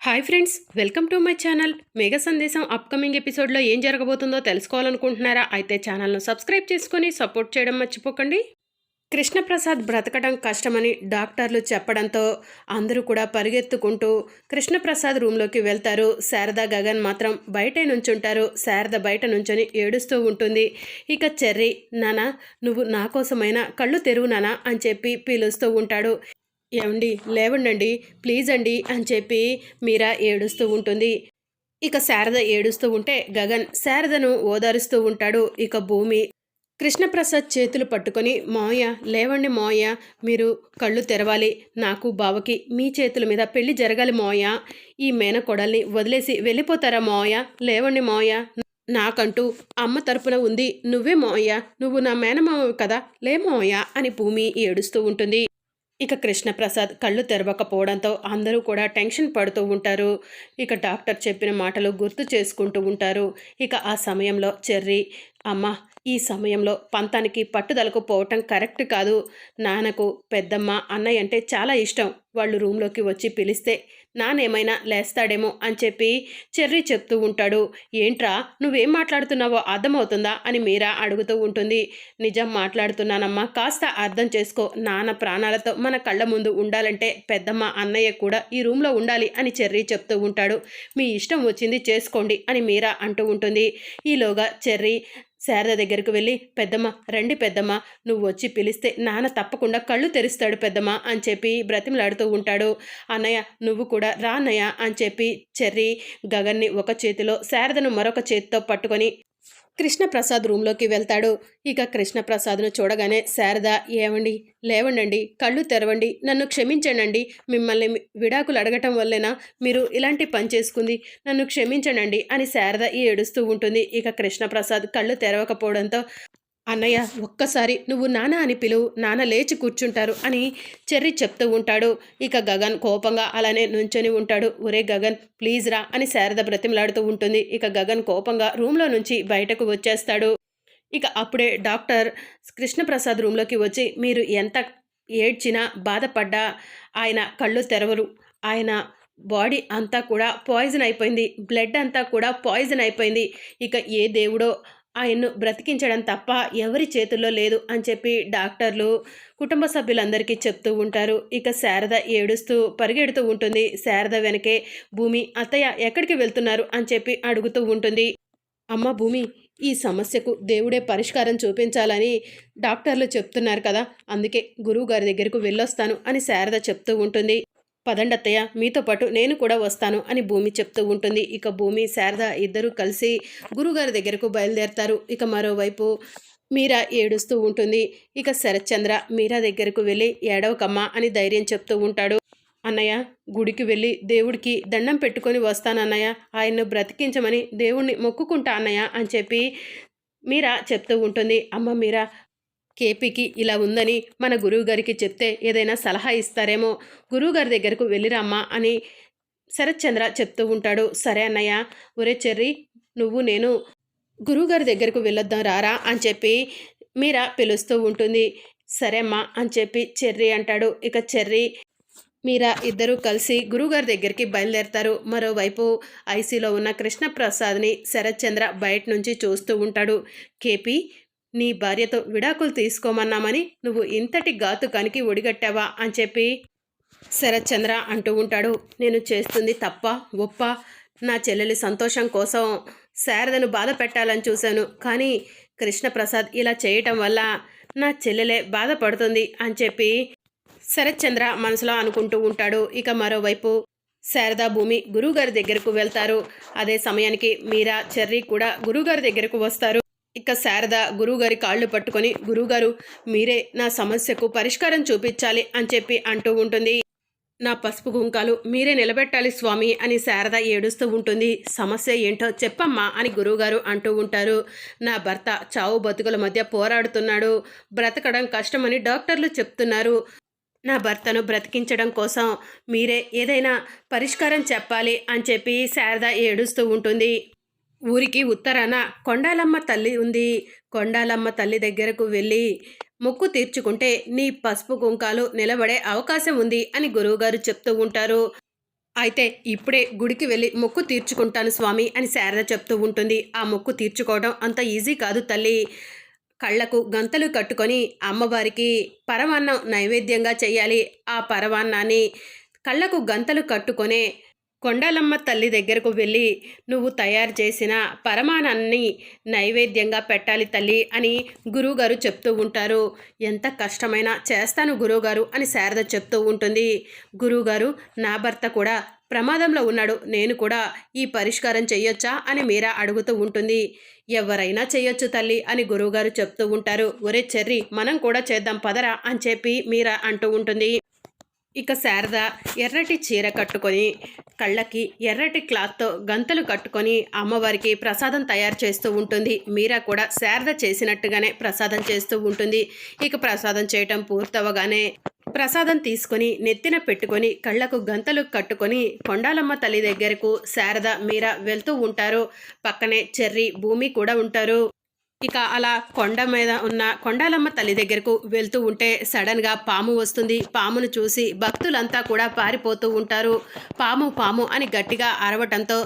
Hi friends welcome to my channel. Megha Sandesham upcoming ఎపిసోడ్లో ఏం జరగబోతుందో తెలుసుకోవాలనుకుంటున్నారా? అయితే ఛానల్ను సబ్స్క్రైబ్ చేసుకొని సపోర్ట్ చేయడం మర్చిపోకండి. కృష్ణప్రసాద్ బ్రతకడం కష్టమని డాక్టర్లు చెప్పడంతో అందరూ కూడా పరిగెత్తుకుంటూ కృష్ణప్రసాద్ రూమ్లోకి వెళ్తారు. శారద గగన్ మాత్రం బయటే నుంచుంటారు. శారద బయట నుంచొని ఏడుస్తూ ఉంటుంది. ఇక చెర్రీ నానా నువ్వు నా కోసమైనా కళ్ళు తెరువు నానా అని చెప్పి పీలుస్తూ ఉంటాడు. ఏమండి? లేవండండి. ప్లీజ్ అండి అని చెప్పి మీరా ఏడుస్తూ ఉంటుంది. ఇక శారద ఏడుస్తూ ఉంటే గగన్ శారదను ఓదారుస్తూ ఉంటాడు. ఇక భూమి కృష్ణప్రసాద్ చేతులు పట్టుకొని మోయ లేవండి మోయ మీరు కళ్ళు తెరవాలి. నాకు బావకి మీ చేతుల మీద పెళ్ళి జరగాలి మోయ ఈ మేనకోడల్ని వదిలేసి వెళ్ళిపోతారా మోయ లేవండి మోయ నాకంటూ అమ్మ తరపున ఉంది. నువ్వే మోయ నువ్వు నా మేనమావ కదా? లే మోయ అని భూమి ఏడుస్తూ ఉంటుంది. ఇక కృష్ణప్రసాద్ కళ్ళు తెరవకపోవడంతో అందరూ కూడా టెన్షన్ పడుతూ ఉంటారు. ఇక డాక్టర్ చెప్పిన మాటలు గుర్తు చేసుకుంటూ ఉంటారు. ఇక ఆ సమయంలో చెర్రీ అమ్మ ఈ సమయంలో పంతానికి పట్టుదలకు పోవటం కరెక్ట్ కాదు. నాన్నకు పెద్దమ్మ అన్నయ్య అంటే చాలా ఇష్టం. వాళ్ళు రూమ్లోకి వచ్చి పిలిస్తే నానేమైనా లేస్తాడేమో అని చెప్పి చెర్రీ చెప్తూ ఉంటాడు. ఏంట్రా నువ్వేం మాట్లాడుతున్నావో అర్థమవుతుందా అని మీరా అడుగుతూ ఉంటుంది. నిజం మాట్లాడుతున్నానమ్మా కాస్త అర్థం చేసుకో. నాన్న ప్రాణాలతో మన కళ్ళ ముందు ఉండాలంటే పెద్దమ్మ అన్నయ్య కూడా ఈ రూమ్లో ఉండాలి అని చెర్రీ చెప్తూ ఉంటాడు. మీ ఇష్టం వచ్చింది చేసుకోండి అని మీరా అంటూ ఉంటుంది. ఈలోగా చెర్రీ శారద దగ్గరకు వెళ్ళి పెద్దమ్మ రండి పెద్దమ్మ నువ్వు వచ్చి పిలిస్తే నాన్న తప్పకుండా కళ్ళు తెరుస్తాడు పెద్దమ్మ అని చెప్పి బ్రతిమలాడుతూ ఉంటాడు. అన్నయ్య నువ్వు కూడా రా అన్నయ్య అని చెప్పి చెర్రీ గగన్ని ఒక చేతిలో శారదను మరొక చేతితో పట్టుకొని కృష్ణప్రసాద్ రూంలోకి వెళ్తాడు. ఇక కృష్ణప్రసాద్ను చూడగానే శారద ఏవండి? లేవండండి. కళ్ళు తెరవండి. నన్ను క్షమించండి మిమ్మల్ని విడాకులు అడగటం వల్లేనా? మీరు ఇలాంటి పని చేసుకుంది. నన్ను క్షమించండి అని శారద ఏడుస్తూ ఉంటుంది. ఇక కృష్ణప్రసాద్ కళ్ళు తెరవకపోవడంతో అన్నయ్య ఒక్కసారి నువ్వు నాన్న అని పిలువు నాన్న లేచి కూర్చుంటారు అని చెర్రి చెప్తూ ఉంటాడు. ఇక గగన్ కోపంగా అలానే నుంచొని ఉంటాడు. ఒరే గగన్ ప్లీజ్ రా అని శారద బ్రతిమలాడుతూ ఉంటుంది. ఇక గగన్ కోపంగా రూమ్లో నుంచి బయటకు వచ్చేస్తాడు. ఇక అప్పుడే డాక్టర్ కృష్ణప్రసాద్ రూమ్లోకి వచ్చి మీరు ఎంత ఏడ్చినా బాధపడ్డా ఆయన కళ్ళు తెరవరు. ఆయన బాడీ అంతా కూడా పాయిజన్ అయిపోయింది. బ్లడ్ అంతా కూడా పాయిజన్ అయిపోయింది. ఇక ఏ దేవుడో ఆయన్ను బ్రతికించడం తప్ప ఎవరి చేతుల్లో లేదు అని చెప్పి డాక్టర్లు కుటుంబ సభ్యులందరికీ చెప్తూ ఉంటారు. ఇక శారద ఏడుస్తూ పరిగెడుతూ ఉంటుంది. శారద వెనకే భూమి అత్తయ్య ఎక్కడికి వెళ్తున్నారు? అని చెప్పి అడుగుతూ ఉంటుంది. అమ్మ భూమి ఈ సమస్యకు దేవుడే పరిష్కారం చూపించాలని డాక్టర్లు చెప్తున్నారు కదా అందుకే గురువు గారి దగ్గరకు వెళ్ళొస్తాను అని శారద చెప్తూ ఉంటుంది. పదండత్తయ్య మీతో పాటు నేను కూడా వస్తాను అని భూమి చెప్తూ ఉంటుంది. ఇక భూమి శారద ఇద్దరూ కలిసి గురుగారి దగ్గరకు బయలుదేరతారు. ఇక మరోవైపు మీరా ఏడుస్తూ ఉంటుంది. ఇక శరత్చంద్ర మీరా దగ్గరకు వెళ్ళి ఏడవకమ్మా అని ధైర్యం చెప్తూ ఉంటాడు. అన్నయ్య గుడికి వెళ్ళి దేవుడికి దండం పెట్టుకొని వస్తానన్నయ్య ఆయన్ను బ్రతికించమని దేవుణ్ణి మొక్కుకుంటా అన్నయ్య అని చెప్పి మీరా చెప్తూ ఉంటుంది. అమ్మ మీరా కేపీకి ఇలా ఉందని మన గురువుగారికి చెప్తే ఏదైనా సలహా ఇస్తారేమో. గురువుగారి దగ్గరకు వెళ్ళిరామ్మా అని శరత్చంద్ర చెప్తూ ఉంటాడు. సరే అన్నయ్య. ఒరే చెర్రి నువ్వు నేను గురువుగారి దగ్గరకు వెళ్ళొద్దాం రారా అని చెప్పి మీరా పిలుస్తూ ఉంటుంది. సరే అమ్మా అని చెప్పి చెర్రి అంటాడు. ఇక చెర్రి మీరా ఇద్దరూ కలిసి గురువుగారి దగ్గరికి బయలుదేరతారు. మరోవైపు ఐసీలో ఉన్న కృష్ణప్రసాద్ని శరత్చంద్ర బయట నుంచి చూస్తూ ఉంటాడు. కేపీ నీ భార్యతో విడాకులు తీసుకోమన్నామని నువ్వు ఇంతటి ఘాతుకానికి ఒడిగట్టావా అని చెప్పి శరత్చంద్ర అంటూ ఉంటాడు. నేను చేస్తుంది తప్ప ఒప్ప. నా చెల్లెలి సంతోషం కోసం శారదను బాధ పెట్టాలని చూశాను. కానీ కృష్ణప్రసాద్ ఇలా చేయటం వల్ల నా చెల్లెలే బాధపడుతుంది అని చెప్పి శరత్చంద్ర మనసులో అనుకుంటూ ఉంటాడు. ఇక మరోవైపు శారదా భూమి గురువుగారి దగ్గరకు వెళ్తారు. అదే సమయానికి మీరా చెర్రీ కూడా గురువుగారి దగ్గరకు వస్తారు. ఇక శారద గురువుగారి కాళ్ళు పట్టుకొని గురువుగారు మీరే నా సమస్యకు పరిష్కారం చూపించాలి అని చెప్పి అంటూ ఉంటుంది. నా పసుపు కుంకాలు మీరే నిలబెట్టాలి స్వామి అని శారద ఏడుస్తూ ఉంటుంది. సమస్య ఏంటో చెప్పమ్మా అని గురువుగారు అంటూ ఉంటారు. నా భర్త చావు బతుకుల మధ్య పోరాడుతున్నాడు. బ్రతకడం కష్టమని డాక్టర్లు చెప్తున్నారు. నా భర్తను బ్రతికించడం కోసం మీరే ఏదైనా పరిష్కారం చెప్పాలి అని చెప్పి శారద ఏడుస్తూ ఉంటుంది. ఊరికి ఉత్తరాన కొండాలమ్మ తల్లి ఉంది. కొండాలమ్మ తల్లి దగ్గరకు వెళ్ళి మొక్కు తీర్చుకుంటే నీ పసుపు కుంకాలు నిలబడే అవకాశం ఉంది అని గురువుగారు చెప్తూ ఉంటారు. అయితే ఇప్పుడే గుడికి వెళ్ళి మొక్కు తీర్చుకుంటాను స్వామి అని శారద చెప్తూ ఉంటుంది. ఆ మొక్కు తీర్చుకోవడం అంత ఈజీ కాదు తల్లి. కళ్ళకు గంతలు కట్టుకొని అమ్మవారికి పరమాన్నం నైవేద్యంగా చేయాలి ఆ పరమాన్నాన్ని కళ్ళకు గంతలు కట్టుకొనే కొండలమ్మ తల్లి దగ్గరకు వెళ్ళి నువ్వు తయారు చేసిన పరమానాన్ని నైవేద్యంగా పెట్టాలి తల్లి అని గురువుగారు చెప్తూ ఉంటారు. ఎంత కష్టమైనా చేస్తాను గురువుగారు అని శారద చెప్తూ ఉంటుంది. గురువుగారు నా భర్త కూడా ప్రమాదంలో ఉన్నాడు నేను కూడా ఈ పరిష్కారం చెయ్యొచ్చా అని మీరా అడుగుతూ ఉంటుంది. ఎవరైనా చేయొచ్చు తల్లి అని గురువుగారు చెప్తూ ఉంటారు. ఒరే చెర్రి మనం కూడా చేద్దాం పదరా అని చెప్పి మీరా అంటూ ఉంటుంది. ఇక శారద ఎర్రటి చీర కట్టుకొని కళ్ళకి ఎర్రటి క్లాత్తో గంతలు కట్టుకొని అమ్మవారికి ప్రసాదం తయారు చేస్తూ ఉంటుంది. మీరా కూడా శారద చేసినట్టుగానే ప్రసాదం చేస్తూ ఉంటుంది. ఇక ప్రసాదం చేయటం పూర్తవగానే ప్రసాదం తీసుకొని నెత్తిన పెట్టుకొని కళ్ళకు గంతలు కట్టుకొని కొండాలమ్మ తల్లి దగ్గరకు శారద మీరా వెళ్తూ ఉంటారు. పక్కనే చెర్రి భూమి కూడా ఉంటారు. ఇక అలా కొండ మీద ఉన్న కొండాలమ్మ తల్లి దగ్గరకు వెళ్తూ ఉంటే సడన్గా పాము వస్తుంది. పామును చూసి భక్తులంతా కూడా పారిపోతూ ఉంటారు. పాము పాము అని గట్టిగా అరవటంతో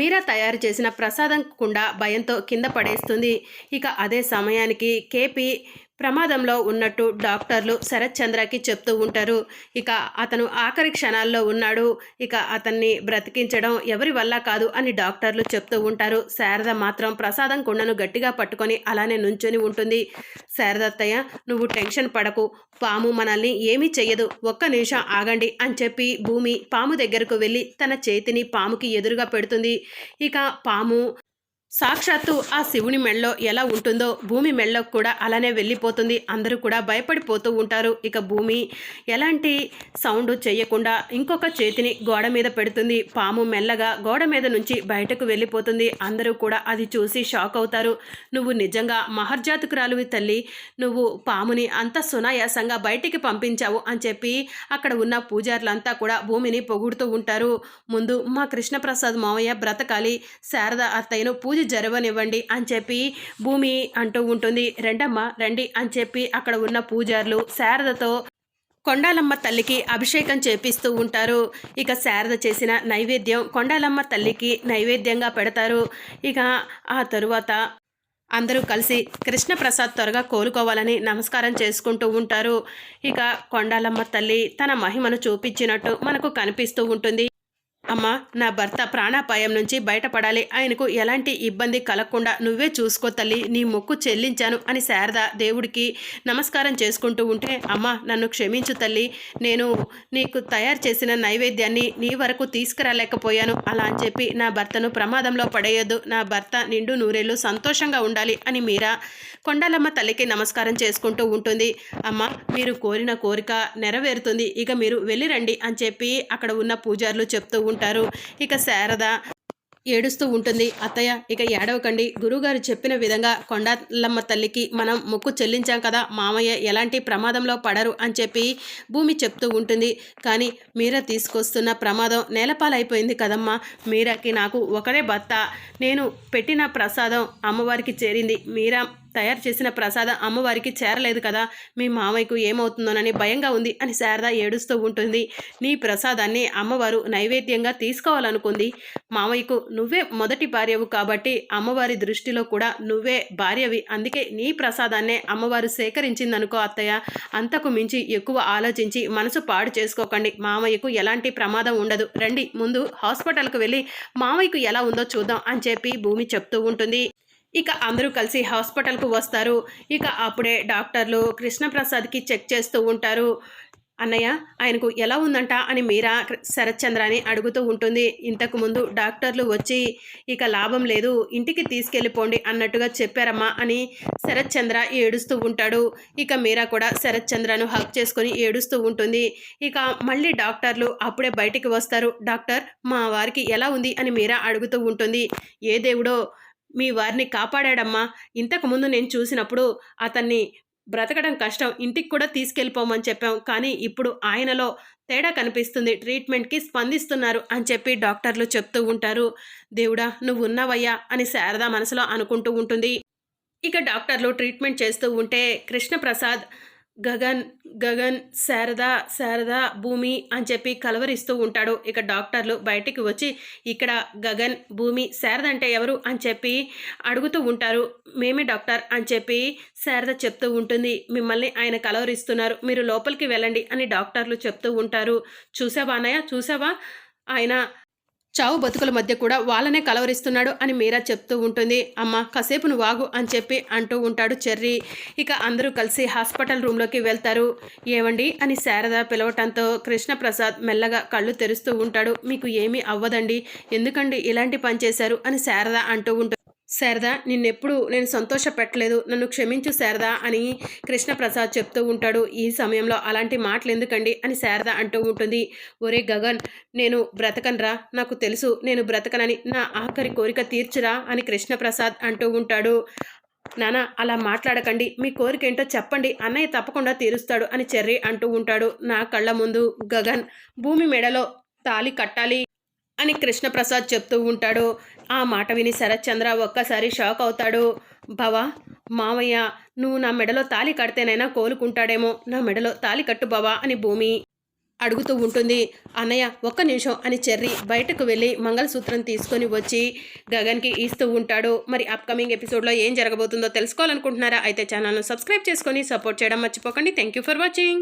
మీరా తయారు చేసిన ప్రసాదం కుండా భయంతో కింద పడేస్తుంది. ఇక అదే సమయానికి కేపీ ప్రమాదంలో ఉన్నట్టు డాక్టర్లు శరత్ చంద్రకి చెప్తూ ఉంటారు. ఇక అతను ఆఖరి క్షణాల్లో ఉన్నాడు. ఇక అతన్ని బ్రతికించడం ఎవరి వల్ల కాదు అని డాక్టర్లు చెప్తూ ఉంటారు. శారద మాత్రం ప్రసాదం కుండను గట్టిగా పట్టుకొని అలానే నుంచొని ఉంటుంది. శారదత్తయ్య నువ్వు టెన్షన్ పడకు. పాము మనల్ని ఏమీ చెయ్యదు. ఒక్క నిమిషం ఆగండి అని చెప్పి భూమి పాము దగ్గరకు వెళ్ళి తన చేతిని పాముకి ఎదురుగా పెడుతుంది. ఇక పాము సాక్షాత్తు ఆ శివుని మెళ్ళో ఎలా ఉంటుందో భూమి మెళ్ళలో కూడా అలానే వెళ్ళిపోతుంది. అందరూ కూడా భయపడిపోతూ ఉంటారు. ఇక భూమి ఎలాంటి సౌండ్ చేయకుండా ఇంకొక చేతిని గోడ మీద పెడుతుంది. పాము మెల్లగా గోడ మీద నుంచి బయటకు వెళ్ళిపోతుంది. అందరూ కూడా అది చూసి షాక్ అవుతారు. నువ్వు నిజంగా మహర్జాతకురాలువి తల్లి. నువ్వు పాముని అంత సునాయాసంగా బయటికి పంపించావు అని చెప్పి అక్కడ ఉన్న పూజారులంతా కూడా భూమిని పొగుడుతూ ఉంటారు. ముందు మా కృష్ణప్రసాద్ మావయ్య బ్రతకాలి. శారద అత్తయ్యను పూజ జరవనివ్వండి అని చెప్పి భూమి అంటూ ఉంటుంది. రెండమ్మ రండి అని చెప్పి అక్కడ ఉన్న పూజారులు శారదతో కొండాలమ్మ తల్లికి అభిషేకం చేపిస్తూ ఉంటారు. ఇక శారద చేసిన నైవేద్యం కొండాలమ్మ తల్లికి నైవేద్యంగా పెడతారు. ఇక ఆ తరువాత అందరూ కలిసి కృష్ణప్రసాద్ త్వరగా కోలుకోవాలని నమస్కారం చేసుకుంటూ ఉంటారు. ఇక కొండాలమ్మ తల్లి తన మహిమను చూపించినట్టు మనకు కనిపిస్తూ ఉంటుంది. అమ్మ నా భర్త ప్రాణాపాయం నుంచి బయటపడాలి. ఆయనకు ఎలాంటి ఇబ్బంది కలగకుండా నువ్వే చూసుకో తల్లి నీ మొక్కు చెల్లించాను అని శారద దేవుడికి నమస్కారం చేసుకుంటూ ఉంటే అమ్మ నన్ను క్షమించు తల్లి. నేను నీకు తయారు చేసిన నైవేద్యాన్ని నీ వరకు తీసుకురాలేకపోయాను. అలా అని చెప్పి నా భర్తను ప్రమాదంలో పడేయొద్దు. నా భర్త నిండు నూరేళ్ళు సంతోషంగా ఉండాలి అని మీరా కొండాలమ్మ తల్లికి నమస్కారం చేసుకుంటూ ఉంటుంది. అమ్మ మీరు కోరిన కోరిక నెరవేరుతుంది. ఇక మీరు వెళ్ళిరండి అని చెప్పి అక్కడ ఉన్న పూజారులు చెప్తూ ఉంటారు. ఇక శారద ఏడుస్తూ ఉంటుంది. అత్తయ్య ఇక ఏడవకండి. గురువుగారు చెప్పిన విధంగా కొండలమ్మ తల్లికి మనం మొక్కు చెల్లించాం కదా మామయ్య ఎలాంటి ప్రమాదంలో పడరు అని చెప్పి భూమి చెప్తూ ఉంటుంది. కానీ మీరా తీసుకొస్తున్న ప్రమాదం నేలపాలైపోయింది కదమ్మా. మీరాకి నాకు ఒకరే భర్త. నేను పెట్టిన ప్రసాదం అమ్మవారికి చేరింది. మీరా తయారు చేసిన ప్రసాదం అమ్మవారికి చేరలేదు కదా మీ మామయ్యకు ఏమవుతుందోనని భయంగా ఉంది అని శారద ఏడుస్తూ ఉంటుంది. నీ ప్రసాదాన్ని అమ్మవారు నైవేద్యంగా తీసుకోవాలనుకుంది. మామయ్యకు నువ్వే మొదటి భార్యవు కాబట్టి అమ్మవారి దృష్టిలో కూడా నువ్వే భార్యవి. అందుకే నీ ప్రసాదాన్నే అమ్మవారు సేకరించిందనుకో అత్తయ్య. అంతకు మించి ఎక్కువ ఆలోచించి మనసు పాడు చేసుకోకండి. మామయ్యకు ఎలాంటి ప్రమాదం ఉండదు. రండి ముందు హాస్పిటల్కు వెళ్ళి మామయ్యకు ఎలా ఉందో చూద్దాం అని చెప్పి భూమి చెప్తూ ఉంటుంది. ఇక అందరూ కలిసి హాస్పిటల్కు వస్తారు. ఇక అప్పుడే డాక్టర్లు కృష్ణప్రసాద్కి చెక్ చేస్తూ ఉంటారు. అన్నయ్య ఆయనకు ఎలా ఉందంట? అని మీరా శరత్చంద్రాని అడుగుతూ ఉంటుంది. ఇంతకుముందు డాక్టర్లు వచ్చి ఇక లాభం లేదు ఇంటికి తీసుకెళ్ళిపోండి అన్నట్టుగా చెప్పారమ్మా అని శరత్చంద్ర ఏడుస్తూ ఉంటాడు. ఇక మీరా కూడా శరత్చంద్రను హక్ చేసుకొని ఏడుస్తూ ఉంటుంది. ఇక మళ్ళీ డాక్టర్లు అప్పుడే బయటికి వస్తారు. డాక్టర్ మా వారికి ఎలా ఉంది? అని మీరా అడుగుతూ ఉంటుంది. ఏ దేవుడో మీ వారిని కాపాడాడమ్మా. ఇంతకుముందు నేను చూసినప్పుడు అతన్ని బ్రతకడం కష్టం ఇంటికి కూడా తీసుకెళ్ళిపోమని చెప్పాం. కానీ ఇప్పుడు ఆయనలో తేడా కనిపిస్తుంది. ట్రీట్మెంట్కి స్పందిస్తున్నారు అని చెప్పి డాక్టర్లు చెప్తూ ఉంటారు. దేవుడా నువ్వు ఉన్నావయ్యా అని శారద మనసులో అనుకుంటూ ఉంటుంది. ఇక డాక్టర్లు ట్రీట్మెంట్ చేస్తూ ఉంటే కృష్ణప్రసాద్ గగన్ గగన్ శారద శారద భూమి అని చెప్పి కలవరిస్తూ ఉంటాడు. ఇక డాక్టర్లు బయటికి వచ్చి ఇక్కడ గగన్ భూమి శారద అంటే ఎవరు అని చెప్పి అడుగుతూ ఉంటారు. మేమే డాక్టర్ అని చెప్పి శారద చెప్తూ ఉంటుంది. మిమ్మల్ని ఆయన కలవరిస్తున్నారు. మీరు లోపలికి వెళ్ళండి అని డాక్టర్లు చెప్తూ ఉంటారు. చూసావా అన్నయ్య? చూసావా? ఆయన చావు బతుకుల మధ్య కూడా వాళ్ళనే కలవరిస్తున్నాడు అని మీరా చెప్తూ ఉంటుంది. అమ్మ కాసేపు నువ్వు వాగు అని చెప్పి అంటూ ఉంటాడు చెర్రీ. ఇక అందరూ కలిసి హాస్పిటల్ రూమ్లోకి వెళ్తారు. ఏవండి అని శారద పిలవటంతో కృష్ణప్రసాద్ మెల్లగా కళ్ళు తెరుస్తూ ఉంటాడు. మీకు ఏమీ అవ్వదండి. ఎందుకండి ఇలాంటి పని చేశారు అని శారద అంటూ ఉంటుంది శారదా నిన్నెప్పుడు నేను సంతోష పెట్టలేదు నన్ను క్షమించు శారదా అని కృష్ణప్రసాద్ చెప్తూ ఉంటాడు. ఈ సమయంలో అలాంటి మాటలు ఎందుకండి అని శారద అంటూ ఉంటుంది. ఒరే గగన్ నేను బ్రతకనరా. నాకు తెలుసు నేను బ్రతకనని నా ఆఖరి కోరిక తీర్చురా అని కృష్ణప్రసాద్ అంటూ ఉంటాడు. నానా అలా మాట్లాడకండి. మీ కోరిక ఏంటో చెప్పండి. అన్నయ్య తప్పకుండా తీరుస్తాడు అని చెర్రీ అంటూ ఉంటాడు నా కళ్ళ ముందు. గగన్ భూమి మెడలో తాలి కట్టాలి. అని కృష్ణప్రసాద్ చెప్తూ ఉంటాడు. ఆ మాట విని శరత్చంద్ర ఒక్కసారి షాక్ అవుతాడు. భవా మావయ్య నువ్వు నా మెడలో తాలి కడితేనైనా కోలుకుంటాడేమో. నా మెడలో తాలి కట్టు బావా అని భూమి అడుగుతూ ఉంటుంది. అన్నయ్య ఒక్క నిమిషం అని చెర్రి బయటకు వెళ్ళి మంగళసూత్రం తీసుకొని వచ్చి గగన్కి ఇస్తూ ఉంటాడు. మరి అప్కమింగ్ ఎపిసోడ్లో ఏం జరగబోతుందో తెలుసుకోవాలనుకుంటున్నారా? అయితే ఛానల్ను సబ్స్క్రైబ్ చేసుకొని సపోర్ట్ చేయడం మర్చిపోకండి. Thank you for watching